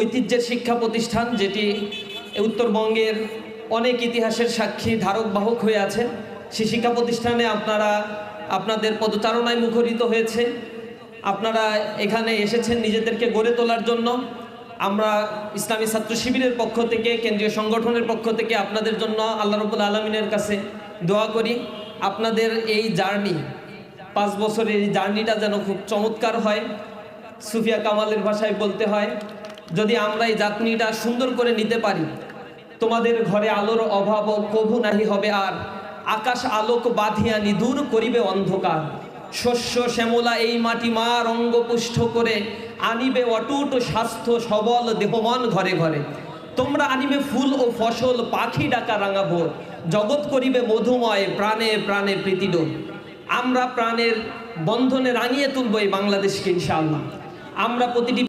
ঐতিহ্যের শিক্ষা প্রতিষ্ঠান যেটি উত্তরবঙ্গের অনেক ইতিহাসের সাক্ষী ধারক বাহক হয়ে আছে সেই শিক্ষা প্রতিষ্ঠানে আপনারা, আপনাদের পদচারণায় মুখরিত হয়েছে। আপনারা এখানে এসেছেন নিজেদেরকে গড়ে তোলার জন্য। আমরা ইসলামী ছাত্র শিবিরের পক্ষ থেকে, কেন্দ্রীয় সংগঠনের পক্ষ থেকে আপনাদের জন্য আল্লাহ রবুল আলমিনের কাছে দোয়া করি। আপনাদের এই জার্নি, পাঁচ বছরের এই জার্নিটা যেন খুব চমৎকার হয়। সুফিয়া কামালের ভাষায় বলতে হয়, যদি আমরা এই জাতনিটা সুন্দর করে নিতে পারি, তোমাদের ঘরে আলোর অভাব কভু নাহি হবে আর আকাশ আলোক বাঁধিয়ানি দূর করিবে অন্ধকার। শস্য শ্যামলা এই মাটি মা রঙ্গপুষ্ট করে আনিবে অটুট স্বাস্থ্য সবল দেহমন ঘরে ঘরে। তোমরা আনিবে ফুল ও ফসল পাখি ডাকা রাঙা ভোর। জগৎ করিবে মধুময়, প্রাণে প্রাণে প্রীতিডোল আমরা প্রাণের বন্ধনে রাঙিয়ে তুলব এই বাংলাদেশকে ইনশাআল্লাহ। আমরা প্রতিটি